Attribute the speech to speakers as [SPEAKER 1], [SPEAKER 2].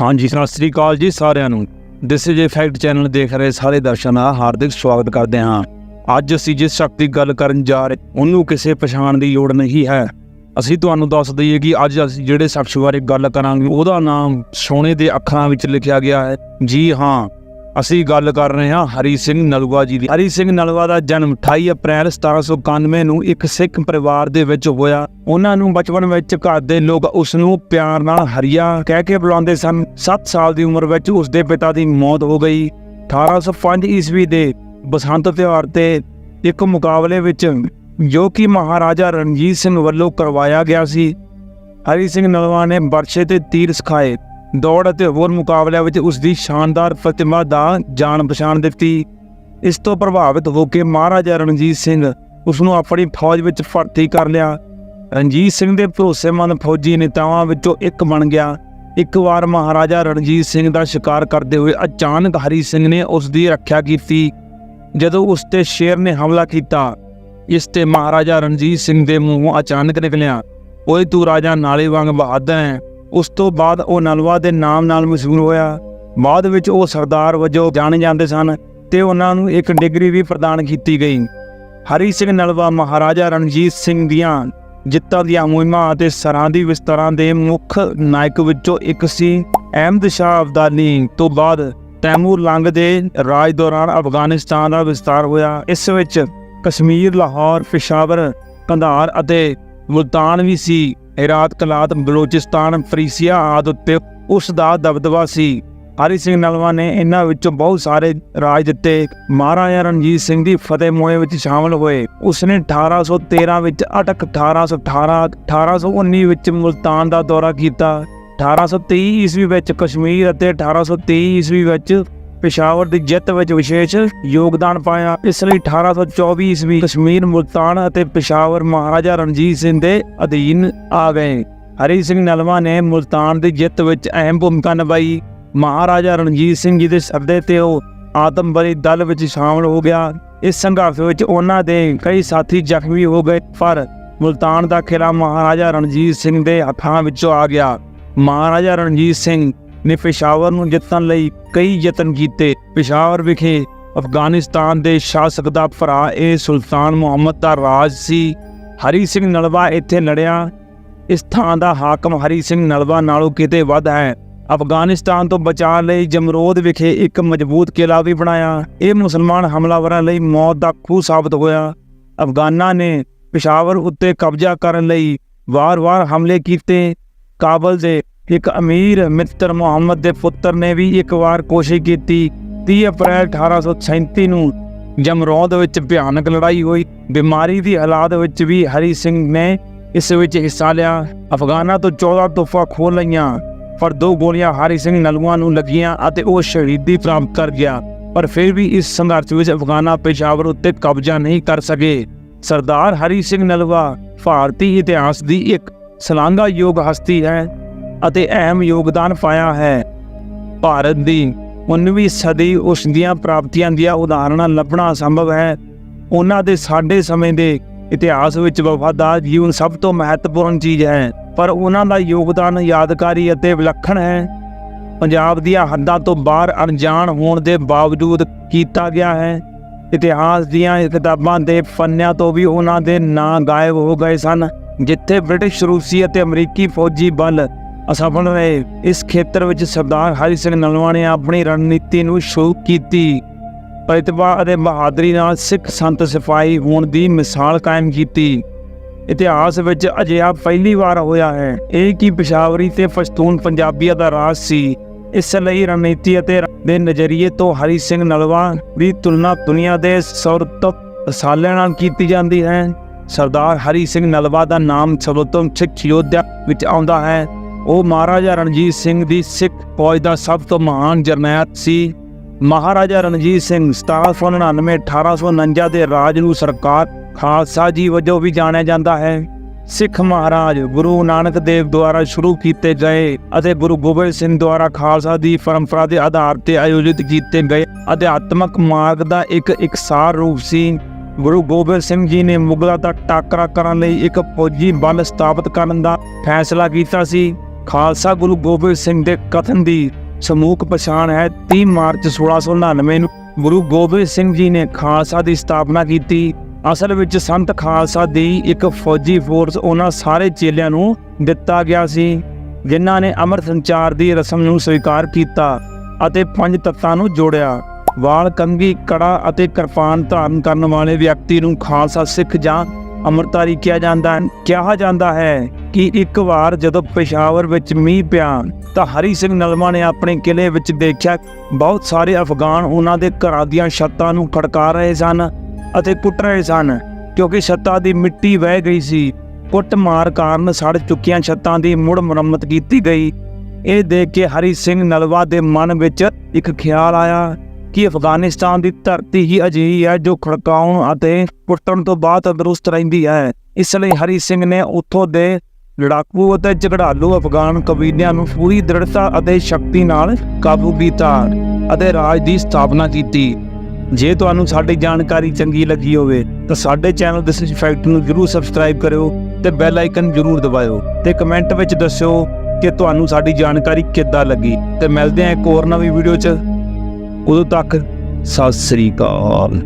[SPEAKER 1] ਹਾਂਜੀ, ਸਤਿ ਸ੍ਰੀ ਅਕਾਲ ਜੀ ਸਾਰਿਆਂ ਨੂੰ। ਦਿਸ ਇਜ਼ ਫੈਕਟ ਚੈਨਲ ਦੇਖ ਰਹੇ ਸਾਰੇ ਦਰਸ਼ਕਾਂ ਦਾ ਹਾਰਦਿਕ ਸਵਾਗਤ ਕਰਦੇ ਹਾਂ। ਅੱਜ ਅਸੀਂ ਜਿਸ ਸ਼ਖਸ ਦੀ ਗੱਲ ਕਰਨ ਜਾ ਰਹੇ, ਉਹਨੂੰ ਕਿਸੇ ਪਛਾਣ ਦੀ ਲੋੜ ਨਹੀਂ ਹੈ। ਅਸੀਂ ਤੁਹਾਨੂੰ ਦੱਸ ਦਈਏ ਕਿ ਅੱਜ ਅਸੀਂ ਜਿਹੜੇ ਸ਼ਖਸ ਬਾਰੇ ਗੱਲ ਕਰਾਂਗੇ, ਉਹਦਾ ਨਾਮ ਸੋਨੇ ਦੇ ਅੱਖਰਾਂ ਵਿੱਚ ਲਿਖਿਆ ਗਿਆ ਹੈ। ਜੀ ਹਾਂ ਅਸੀਂ ਗੱਲ ਕਰ ਰਹੇ ਹਾਂ ਹਰੀ ਸਿੰਘ ਨਲਵਾ ਜੀ ਦੀ। ਹਰੀ ਸਿੰਘ ਨਲਵਾ ਦਾ ਜਨਮ 28 ਅਪ੍ਰੈਲ 1791 ਨੂੰ ਇੱਕ ਸਿੱਖ ਪਰਿਵਾਰ ਦੇ ਵਿੱਚ ਹੋਇਆ। ਉਹਨਾਂ ਨੂੰ ਬਚਪਨ ਵਿੱਚ ਘਰ ਦੇ ਲੋਕ ਉਸ ਨੂੰ ਪਿਆਰ ਨਾਲ ਹਰੀਆ ਕਹਿ ਕੇ ਬੁਲਾਉਂਦੇ ਸਨ। 7 ਸਾਲ ਦੀ ਉਮਰ ਵਿੱਚ ਉਸ ਦੇ ਪਿਤਾ ਦੀ ਮੌਤ ਹੋ ਗਈ। 1805 ਈਸਵੀ ਦੇ ਬਸੰਤ ਤਿਉਹਾਰ ਤੇ ਇੱਕ ਮੁਕਾਬਲੇ ਵਿੱਚ ਜੋ ਕਿ ਮਹਾਰਾਜਾ ਰਣਜੀਤ ਸਿੰਘ ਵੱਲੋਂ ਕਰਵਾਇਆ ਗਿਆ ਸੀ। ਹਰੀ ਸਿੰਘ ਨਲਵਾ ਨੇ ਬਰਸ਼ੇ ਤੇ ਤੀਰ ਸਿਖਾਏ। ਦੌੜ ਅਤੇ ਹੋਰ ਮੁਕਾਬਲਿਆਂ ਵਿੱਚ ਉਸ ਦੀ ਸ਼ਾਨਦਾਰ ਪ੍ਰਤਿਮਾ ਦਾ ਜਾਣ ਪਛਾਣ ਦਿੱਤੀ। ਇਸ ਤੋਂ ਪ੍ਰਭਾਵਿਤ ਹੋ ਕੇ ਮਹਾਰਾਜਾ ਰਣਜੀਤ ਸਿੰਘ ਉਸ ਨੂੰ ਆਪਣੀ ਫੌਜ ਵਿੱਚ ਭਰਤੀ ਕਰ ਲਿਆ। ਰਣਜੀਤ ਸਿੰਘ ਦੇ ਭਰੋਸੇਮੰਦ ਫੌਜੀ ਨੇਤਾਵਾਂ ਵਿੱਚੋਂ ਇੱਕ ਬਣ ਗਿਆ। ਇੱਕ ਵਾਰ ਮਹਾਰਾਜਾ ਰਣਜੀਤ ਸਿੰਘ ਦਾ ਸ਼ਿਕਾਰ ਕਰਦੇ ਹੋਏ ਅਚਾਨਕ ਹਰੀ ਸਿੰਘ ਨੇ ਉਸ ਦੀ ਰੱਖਿਆ ਕੀਤੀ। ਜਦੋਂ ਉਸ ਤੇ ਸ਼ੇਰ ਨੇ ਹਮਲਾ ਕੀਤਾ, ਇਸ ਤੇ ਮਹਾਰਾਜਾ ਰਣਜੀਤ ਸਿੰਘ ਦੇ ਮੂੰਹੋਂ ਅਚਾਨਕ ਨਿਕਲਿਆ, ਓਏ ਤੂੰ ਰਾਜਾ ਨਾਲੇ ਵਾਂਗ ਬਹਾਦਰ ਹੈ। ਉਸ ਤੋਂ ਬਾਅਦ ਉਹ ਨਲਵਾ ਦੇ ਨਾਮ ਨਾਲ ਮਸ਼ਹੂਰ ਹੋਇਆ। ਬਾਅਦ ਵਿੱਚ ਉਹ ਸਰਦਾਰ ਵਜੋਂ ਜਾਣੇ ਜਾਂਦੇ ਸਨ ਤੇ ਉਹਨਾਂ ਨੂੰ ਇੱਕ ਡਿਗਰੀ ਵੀ ਪ੍ਰਦਾਨ ਕੀਤੀ ਗਈ। ਹਰੀ ਸਿੰਘ ਨਲਵਾ ਮਹਾਰਾਜਾ ਰਣਜੀਤ ਸਿੰਘ ਦੀਆਂ ਜਿੱਤਾਂ ਦੀਆਂ ਮੁਹਿੰਮਾਂ ਅਤੇ ਸਰਹੱਦੀ ਵਿਸਤਾਰਾਂ ਦੇ ਮੁੱਖ ਨਾਇਕ ਵਿੱਚੋਂ ਇੱਕ ਸੀ। ਅਹਿਮਦ ਸ਼ਾਹ ਅਬਦਾਲੀ। ਤੋਂ ਬਾਅਦ ਤੈਮੂਰ ਲੰਗ ਦੇ ਰਾਜ ਦੌਰਾਨ ਅਫਗਾਨਿਸਤਾਨ ਦਾ ਵਿਸਤਾਰ ਹੋਇਆ। ਇਸ ਵਿੱਚ ਕਸ਼ਮੀਰ, ਲਾਹੌਰ, ਪਿਸ਼ਾਵਰ, ਕੰਧਾਰ ਅਤੇ ਮੁਲਤਾਨ ਵੀ ਸੀ। ਹੈਰਾਤ ਕਲਾਤ ਬਲੋਚਿਸਤਾਨ ਫਰੀਸੀਆ ਆਦਿ ਉੱਤੇ ਉਸ ਦਾ ਦਬਦਬਾ ਸੀ। ਹਰੀ ਸਿੰਘ ਨਲਵਾ ਨੇ ਇਹਨਾਂ ਵਿੱਚੋਂ ਬਹੁਤ ਸਾਰੇ ਰਾਜ ਦਿੱਤੇ। ਮਹਾਰਾਜਾ ਰਣਜੀਤ ਸਿੰਘ ਦੀ ਫਤਿਹ ਮੁਹਿੰਮ ਵਿੱਚ ਸ਼ਾਮਲ ਹੋਏ। ਉਸਨੇ 1813 ਵਿੱਚ ਅਟਕ 1818 1819 ਵਿੱਚ ਮੁਲਤਾਨ ਦਾ ਦੌਰਾ ਕੀਤਾ। 1823 ਈਸਵੀ ਵਿੱਚ ਕਸ਼ਮੀਰ ਅਤੇ 1823 ਈਸਵੀ ਵਿੱਚ ਪਿਸ਼ਾਵਰ ਦੀ ਜਿੱਤ ਵਿੱਚ ਵਿਸ਼ੇਸ਼ ਯੋਗਦਾਨ ਪਾਇਆ। ਇਸ ਲਈ 1824 ਈਸਵੀ ਕਸ਼ਮੀਰ ਮੁਲਤਾਨ ਅਤੇ ਪਿਸ਼ਾਵਰ ਮਹਾਰਾਜਾ ਰਣਜੀਤ ਸਿੰਘ ਦੇ ਅਧੀਨ ਆ ਗਏ। ਹਰੀ ਸਿੰਘ ਨਲਵਾ ਨੇ ਮੁਲਤਾਨ ਦੀ ਜਿੱਤ ਵਿੱਚ ਅਹਿਮ ਭੂਮਿਕਾ ਨਿਭਾਈ। ਮਹਾਰਾਜਾ ਰਣਜੀਤ ਸਿੰਘ ਜੀ ਦੇ ਸਰਦੇ ਤੇ ਉਹ ਆਤਮਬਲੀ ਦਲ ਵਿੱਚ ਸ਼ਾਮਲ ਹੋ ਗਿਆ। ਇਸ ਸੰਘਰਸ਼ ਵਿੱਚ ਉਹਨਾਂ ਦੇ ਕਈ ਸਾਥੀ ਜ਼ਖਮੀ ਹੋ ਗਏ, ਪਰ ਮੁਲਤਾਨ ਦਾ ਕਿਲ੍ਹਾ ਮਹਾਰਾਜਾ ਰਣਜੀਤ ਸਿੰਘ ਦੇ ਹੱਥਾਂ ਵਿੱਚੋਂ ਆ ਗਿਆ। ਮਹਾਰਾਜਾ ਰਣਜੀਤ ਸਿੰਘ ਨੇ ਪੇਸ਼ਾਵਰ ਨੂੰ ਜਿੱਤਣ ਲਈ ਕਈ ਯਤਨ ਕੀਤੇ। ਪੇਸ਼ਾਵਰ ਵਿਖੇ ਅਫਗਾਨਿਸਤਾਨ ਦੇ ਸ਼ਾਸਕ ਦਾ ਭਰਾ ਇਹ ਸੁਲਤਾਨ ਮੁਹੰਮਦ ਦਾ ਰਾਜ ਸੀ। ਹਰੀ ਸਿੰਘ ਨਲਵਾ ਇੱਥੇ ਲੜਿਆ ਇਸ ਥਾਂ ਦਾ ਹਾਕਮ ਹਰੀ ਸਿੰਘ ਨਲਵਾ ਨਾਲੋਂ ਕਿਤੇ ਵੱਧ ਹੈ। ਅਫਗਾਨਿਸਤਾਨ ਤੋਂ ਬਚਾਅ ਲਈ ਜਮਰੋਦ ਵਿਖੇ ਇੱਕ ਮਜ਼ਬੂਤ ਕਿਲਾ ਵੀ ਬਣਾਇਆ। ਇਹ ਮੁਸਲਮਾਨ ਹਮਲਾਵਰਾਂ ਲਈ ਮੌਤ ਦਾ ਖੂਹ ਸਾਬਤ ਹੋਇਆ। ਅਫਗਾਨਾਂ ਨੇ ਪਿਸ਼ਾਵਰ ਉੱਤੇ ਕਬਜ਼ਾ ਕਰਨ ਲਈ ਵਾਰ-ਵਾਰ ਹਮਲੇ ਕੀਤੇ। ਕਾਬਲ ਦੇ ਇੱਕ ਅਮੀਰ ਮਿੱਤਰ ਮੁਹੰਮਦ ਦੇ ਪੁੱਤਰ ਨੇ ਵੀ ਇੱਕ ਵਾਰ ਕੋਸ਼ਿਸ਼ ਕੀਤੀ। 30 ਅਪ੍ਰੈਲ 1837 ਨੂੰ ਜਮਰੌਦ ਵਿੱਚ ਭਿਆਨਕ ਲੜਾਈ ਹੋਈ। ਬਿਮਾਰੀ ਦੀ ਹਾਲਾਤ ਵਿੱਚ ਵੀ ਹਰੀ ਸਿੰਘ ਨੇ ਇਸ ਵਿੱਚ ਹਿੱਸਾ ਲਿਆ। ਅਫਗਾਨਾ ਤੋਂ 14 ਤੋਹਫਾ ਖੋਹ ਲਈਆਂ। ਪਰ ਦੋ ਗੋਲੀਆਂ ਹਰੀ ਸਿੰਘ ਨਲੂਆਂ ਨੂੰ ਲੱਗੀਆਂ ਅਤੇ ਉਹ ਸ਼ਹੀਦੀ ਪ੍ਰਾਪਤ ਕਰ ਗਿਆ। ਪਰ ਫਿਰ ਵੀ ਇਸ ਸੰਘਰਸ਼ ਵਿੱਚ ਅਫਗਾਨਾ ਪੇਸ਼ਾਵਰ ਉੱਤੇ ਕਬਜ਼ਾ ਨਹੀਂ ਕਰ ਸਕੇ। ਸਰਦਾਰ ਹਰੀ ਸਿੰਘ ਨਲਵਾ ਭਾਰਤੀ ਇਤਿਹਾਸ ਦੀ ਇੱਕ ਸ਼ਲਾਘਾਯੋਗ ਹਸਤੀ ਹੈ। ਅਤੇ ਅਹਿਮ ਯੋਗਦਾਨ ਪਾਇਆ ਹੈ। ਭਾਰਤ ਦੀ 19ਵੀਂ ਸਦੀ ਉਸ ਦੀਆਂ ਪ੍ਰਾਪਤੀਆਂ ਦੀਆਂ ਉਦਾਹਰਣਾਂ ਲੱਭਣਾ ਸੰਭਵ ਹੈ। ਉਹਨਾਂ ਦੇ ਸਾਡੇ ਸਮੇਂ ਦੇ ਇਤਿਹਾਸ ਵਿੱਚ ਵਫਾਦਾਰ ਜੀਵਨ ਸਭ ਤੋਂ ਮਹੱਤਵਪੂਰਨ ਚੀਜ਼ ਹੈ, ਪਰ ਉਹਨਾਂ ਦਾ ਯੋਗਦਾਨ ਯਾਦਗਾਰੀ ਅਤੇ ਵਿਲੱਖਣ ਹੈ। ਪੰਜਾਬ ਦੀਆਂ ਹੱਦਾਂ ਤੋਂ ਬਾਹਰ ਅਣਜਾਣ ਹੋਣ ਦੇ ਬਾਵਜੂਦ ਕੀਤਾ ਗਿਆ ਹੈ। ਇਤਿਹਾਸ ਦੀਆਂ ਕਿਤਾਬਾਂ ਦੇ ਪੰਨਿਆਂ ਤੋਂ ਵੀ ਉਹਨਾਂ ਦੇ ਨਾਂ ਗਾਇਬ ਹੋ ਗਏ ਸਨ, ਜਿੱਥੇ ਬ੍ਰਿਟਿਸ਼, ਰੂਸੀ ਅਤੇ ਅਮਰੀਕੀ ਫੌਜੀ ਬਲ ਅਸਫਲ ਰਹੇ ਇਸ ਖੇਤਰ ਵਿੱਚ ਸਰਦਾਰ ਹਰੀ ਸਿੰਘ ਨਲਵਾ ਨੇ ਆਪਣੀ ਰਣਨੀਤੀ ਨੂੰ ਸ਼ੁਰੂ ਕੀਤੀ। ਪ੍ਰਤਿਭਾ ਅਤੇ ਬਹਾਦਰੀ ਨਾਲ ਸਿੱਖ ਸੰਤ ਸਿਪਾਹੀ ਹੋਣ ਦੀ ਮਿਸਾਲ ਕਾਇਮ ਕੀਤੀ। ਇਤਿਹਾਸ ਵਿੱਚ ਅਜਿਹਾ ਪਹਿਲੀ ਵਾਰ ਹੋਇਆ ਹੈ। ਇਹ ਕਿ ਪਿਸ਼ਾਵਰੀ ਤੇ ਪਸ਼ਤੂਨ ਪੰਜਾਬੀਆਂ ਦਾ ਰਾਜ ਸੀ। ਇਸ ਲਈ ਰਣਨੀਤੀ ਅਤੇ ਦੇ ਨਜ਼ਰੀਏ ਤੋਂ ਹਰੀ ਸਿੰਘ ਨਲਵਾ ਦੀ ਤੁਲਨਾ ਦੁਨੀਆ ਦੇ ਸਰਤਪ ਰਸਾਲਿਆਂ ਨਾਲ ਕੀਤੀ ਜਾਂਦੀ ਹੈ। ਸਰਦਾਰ ਹਰੀ ਸਿੰਘ ਨਲਵਾ ਦਾ ਨਾਮ ਸਰਵੋਤਮ ਸਿੱਖ ਯੋਧਿਆ ਵਿੱਚ ਆਉਂਦਾ ਹੈ। ਉਹ ਮਹਾਰਾਜਾ ਰਣਜੀਤ ਸਿੰਘ ਦੀ ਸਿੱਖ ਫੌਜ ਦਾ ਸਭ ਤੋਂ ਮਹਾਨ ਜਰਨੈਲ ਸੀ। ਮਹਾਰਾਜਾ ਰਣਜੀਤ ਸਿੰਘ 1799 1849 ਦੇ ਰਾਜ ਨੂੰ ਸਰਕਾਰ ਖਾਲਸਾ ਜੀ ਵਜੋਂ ਵੀ ਜਾਣਿਆ ਜਾਂਦਾ ਹੈ। ਸਿੱਖ ਮਹਾਰਾਜ ਗੁਰੂ ਨਾਨਕ ਦੇਵ ਦੁਆਰਾ ਸ਼ੁਰੂ ਕੀਤੇ ਗਏ ਅਤੇ ਗੁਰੂ ਗੋਬਿੰਦ ਸਿੰਘ ਦੁਆਰਾ ਖਾਲਸਾ ਦੀ ਪਰੰਪਰਾ ਦੇ ਆਧਾਰ ਤੇ ਆਯੋਜਿਤ ਕੀਤੇ ਗਏ ਅਧਿਆਤਮਕ ਮਾਰਗ ਦਾ ਇੱਕ ਇਕਸਾਰ ਰੂਪ ਸੀ। ਗੁਰੂ ਗੋਬਿੰਦ ਸਿੰਘ ਜੀ ਨੇ ਮੁਗਲਾਂ ਦਾ ਟਾਕਰਾ ਕਰਨ ਲਈ ਇੱਕ ਫੌਜੀ ਬਲ ਸਥਾਪਿਤ ਕਰਨ ਦਾ ਫੈਸਲਾ ਕੀਤਾ ਸੀ। ਖਾਲਸਾ ਗੁਰੂ ਗੋਬਿੰਦ ਸਿੰਘ ਦੇ ਕਥਨ ਦੀ ਸਮੂਹਕ ਪਛਾਣ ਹੈ। 30 ਮਾਰਚ 1699 ਨੂੰ ਗੁਰੂ ਗੋਬਿੰਦ ਸਿੰਘ ਜੀ ਨੇ ਖਾਲਸਾ ਦੀ ਸਥਾਪਨਾ ਕੀਤੀ। ਅਸਲ ਵਿੱਚ ਸੰਤ ਖਾਲਸਾ ਦੀ ਇੱਕ ਫੌਜੀ ਫੋਰਸ ਉਹਨਾਂ ਸਾਰੇ ਚੇਲਿਆਂ ਨੂੰ ਦਿੱਤਾ ਗਿਆ ਸੀ, ਜਿਨ੍ਹਾਂ ਨੇ ਅੰਮ੍ਰਿਤ ਸੰਚਾਰ ਦੀ ਰਸਮ ਨੂੰ ਸਵੀਕਾਰ ਕੀਤਾ ਅਤੇ ਪੰਜ ਤੱਤਾਂ ਨੂੰ ਜੋੜਿਆ। ਵਾਲ ਕੰਗੀ ਕੜਾ ਅਤੇ ਕਿਰਪਾਨ ਧਾਰਨ ਕਰਨ ਵਾਲੇ ਵਿਅਕਤੀ ਨੂੰ ਖਾਲਸਾ ਸਿੱਖ ਜਾਂ ਅੰਮ੍ਰਿਤਧਾਰੀ ਕਿਹਾ ਜਾਂਦਾ ਹੈ, ਕਿਹਾ ਜਾਂਦਾ ਹੈ ਕਿ ਇੱਕ ਵਾਰ ਜਦੋਂ ਪੇਸ਼ਾਵਰ ਵਿੱਚ ਮੀਂਹ ਪਿਆ ਤਾਂ ਹਰੀ ਸਿੰਘ ਨਲਮਾ ਨੇ ਆਪਣੇ ਕਿਲੇ ਵਿੱਚ ਦੇਖਿਆ ਬਹੁਤ ਸਾਰੇ ਅਫਗਾਨ ਉਹਨਾਂ ਦੇ ਘਰਾਂ ਦੀਆਂ ਛੱਤਾਂ ਨੂੰ ਖੜਕਾ ਰਹੇ ਸਨ ਅਤੇ ਕੁੱਟ ਰਹੇ ਸਨ, ਕਿਉਂਕਿ ਛੱਤਾਂ ਦੀ ਮਿੱਟੀ ਵਹਿ ਗਈ ਸੀ। ਕੁੱਟਮਾਰ ਕਾਰਨ ਸੜ ਚੁੱਕੀਆਂ ਛੱਤਾਂ ਦੀ ਮੁੜ ਮੁਰੰਮਤ ਕੀਤੀ ਗਈ। ਇਹ ਦੇਖ ਕੇ ਹਰੀ ਸਿੰਘ ਨਲਵਾ ਦੇ ਮਨ ਵਿੱਚ ਇੱਕ ਖਿਆਲ ਆਇਆ ਕਿ ਅਫਗਾਨਿਸਤਾਨ ਦੀ ਧਰਤੀ ਹੀ ਅਜਿਹੀ ਹੈ ਜੋ ਖੜਕਾਉਣ ਅਤੇ ਪੁੱਟਣ ਤੋਂ ਬਾਅਦ ਤੰਦਰੁਸਤ ਰਹਿੰਦੀ ਹੈ। ਇਸ ਲਈ ਹਰੀ ਸਿੰਘ ਨੇ ਉੱਥੋਂ ਦੇ ਲੜਾਕੂ ਅਤੇ ਝਗੜਾਲੂ ਅਫਗਾਨ ਕਬੀਲਿਆਂ ਨੂੰ ਪੂਰੀ ਦ੍ਰਿੜਤਾ ਅਤੇ ਸ਼ਕਤੀ ਨਾਲ ਕਾਬੂ ਕੀਤਾ ਅਤੇ ਰਾਜ ਦੀ ਸਥਾਪਨਾ ਕੀਤੀ। ਜੇ ਤੁਹਾਨੂੰ ਸਾਡੀ ਜਾਣਕਾਰੀ ਚੰਗੀ ਲੱਗੀ ਹੋਵੇ, ਤਾਂ ਸਾਡੇ ਚੈਨਲ ਦਿਸ ਇਜ਼ ਫੈਕਟ ਨੂੰ ਜਰੂਰ ਸਬਸਕ੍ਰਾਈਬ ਕਰਿਓ ਤੇ ਬੈਲ ਆਈਕਨ ਜਰੂਰ ਦਬਾਇਓ ਤੇ ਕਮੈਂਟ ਵਿੱਚ ਦੱਸਿਓ ਕਿ ਤੁਹਾਨੂੰ ਸਾਡੀ ਜਾਣਕਾਰੀ ਕਿੱਦਾਂ ਲੱਗੀ। ਤੇ ਮਿਲਦੇ ਹਾਂ ਇੱਕ ਹੋਰ ਨਵੀਂ ਵੀਡੀਓ 'ਚ। ਉਦੋਂ ਤੱਕ ਸਤਿ ਸ੍ਰੀ ਅਕਾਲ।